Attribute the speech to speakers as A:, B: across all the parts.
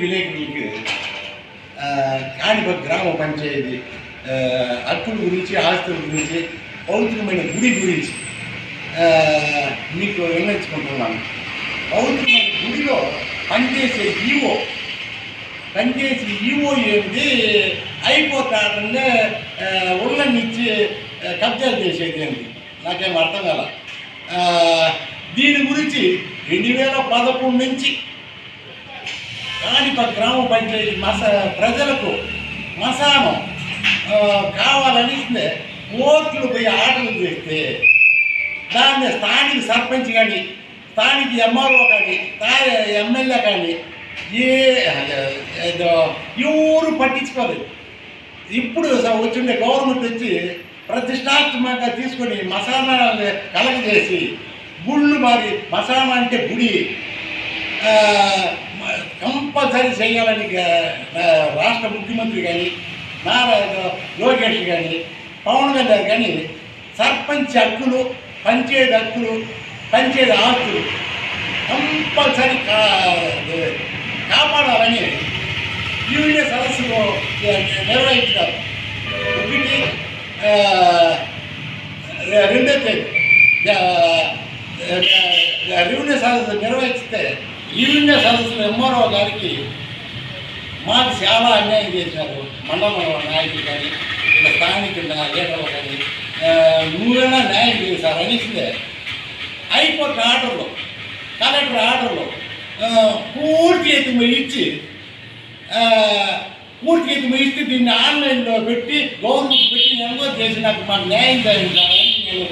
A: విలేకరులకి ఆ, కాణిప గ్రామ పంచాయతీ ఆ, హక్కుల గురించి ఆస్తుల గురించి పౌత్రమైన గుడి గురించి ఆ, మీకు వివరించుకుంటున్నాను పౌత్రమైన గుడిలో పనిచేసే ఈవో పనిచేసి ఈవో ఏంటి అయిపోతాడనే ఉల్లనిచ్చి ఆ, కబ్జాలు చేసేది ఏంటి నాకేం అర్థం కాల ఆ, దీని గురించి రెండు వేల పదకొండు నుంచి కాణిప గ్రామ పంచాయతీ మస ప్రజలకు మసానం కావాలనిస్తే ఓట్లు పోయి ఆటలు చేస్తే దాన్ని స్థానిక సర్పంచ్ కానీ స్థానిక ఎంఆర్ఓ కానీ ఎమ్మెల్యే కానీ ఏ ఏదో ఎవరు పట్టించుకోలేదు. ఇప్పుడు వచ్చిండే గవర్నమెంట్ వచ్చి ప్రతిష్టాత్మకంగా తీసుకొని మసాలాలు కలగజేసి గుళ్ళు మారి మసాలా అంటే గుడి కంపల్సరీ చేయాలని రాష్ట్ర ముఖ్యమంత్రి కానీ నారా లోకేష్ కానీ పవన్ కళ్యాణ్ కానీ సర్పంచ్ హక్కులు పంచాయతీ హక్కులు పంచాయతీ ఆస్తులు కంపల్సరీ కా కాపాడాలని యూనియ సదస్సులో నిర్వహించారు ఒకటి రెండో తేదీ. రెవెన్యూ సదస్సు నిర్వహిస్తే రెవెన్యూ సదస్సులు ఎంఆర్ఓ గారికి మాకు చాలా అన్యాయం చేశారు. మండల నాయకులు కానీ ఇక్కడ స్థానిక లీడర్లు కానీ నువ్వైనా న్యాయం చేశారు అనేసిందే. హైకోర్టు ఆర్డర్లో కలెక్టర్ ఆర్డర్లో పూర్తి ఎత్తుమ ఇచ్చి పూర్తి ఎత్తుమ ఇస్తే దీన్ని ఆన్లైన్లో పెట్టి గవర్నమెంట్ పెట్టి ఎంతో చేసి నాకు మాకు న్యాయం చేయించాలని నేను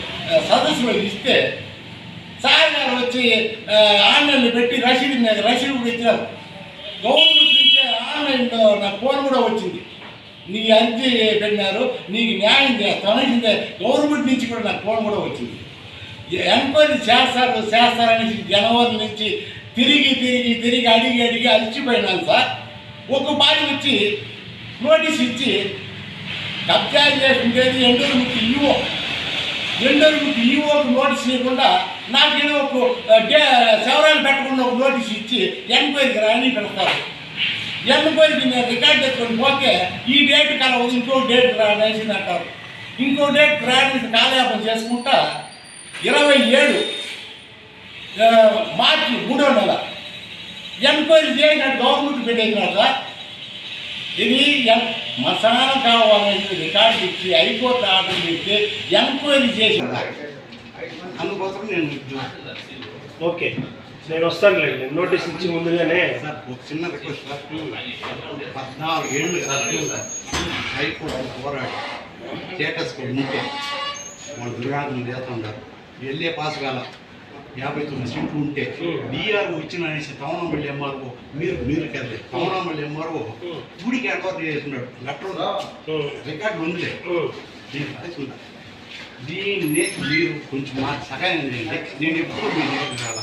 A: సదస్సులో ఇస్తే సార్ గారు వచ్చి ఆన్లైన్లు ఆన్లైన్లో పెట్టి రసీదు మీద రసీదు కూడా ఇచ్చినారు గవర్నమెంట్ నుంచి ఆన్లైన్లో నా ఫోన్ కూడా వచ్చింది. నీ అర్జీ పెట్టినారు నీకు న్యాయం తనసిందే గవర్నమెంట్ నుంచి కూడా నాకు ఫోన్ కూడా వచ్చింది. ఎంక్వైరీ చేస్తారు చేస్తారనేసి జనవరి నుంచి తిరిగి తిరిగి తిరిగి అడిగి అడిగి అలిచిపోయినాను సార్. ఒక బాడీ వచ్చి నోటీస్ ఇచ్చి కబ్జా చేసుకునేది ఎండూరు ముక్కి ఈవో. ఎండూరు ముక్కి ఈవోకి నోటీస్ ఇవ్వకుండా నాకు నాకేదో ఒక ఆ, సెవరాలు పెట్టకుండా ఒక నోటీస్ ఇచ్చి ఎంక్వైరీకి రాని పెడతారు ఎంక్వైరీకి నేను రికార్డ్ తెచ్చుకొని పోతే ఈ డేట్ కలవదు ఇంకో డేట్ రానేసి అంటారు. ఇంకో డేట్ రానేసి కాలయాపన చేసుకుంటా ఇరవై ఏడు మార్చి మూడో నెల ఎంక్వైరీ చేయండి గవర్నమెంట్ పెట్టేసినారు సార్. ఇది ఎం- మసాలా కావాలని రికార్డు ఇచ్చి అయిపోతే ఆర్డర్ ఇచ్చి ఎంక్వైరీ చేసి అందుకోసం నేను
B: ఓకే. నేను వస్తానులేండి నోటీస్ ఇచ్చి ముందుగానే
A: సార్ ఒక చిన్న రిక్వెస్ట్ సార్. పద్నాలుగు ఏళ్ళు సార్ హైకోర్టు పోరాడి స్టేటస్ ఉంటే మన దుర్గాంతం చేస్తున్నారు వెళ్ళే పాస్ కాల యాభై తొమ్మిది సీట్లు ఉంటే డిఆర్ఓ ఇచ్చిన అనేసి తవనమల్లి ఎంఆర్ఓ మీరు మీరు కదే తవనమల్లి ఎంఆర్ఓ గుడికి ఎంక్వైరీ చేస్తున్నాడు. లెటర్ రికార్డు ఉందిలే. నేను రాసి దీన్ని మీరు కొంచెం మాకు సహాయం చేయండి. నేను ఎప్పుడు మీ దగ్గర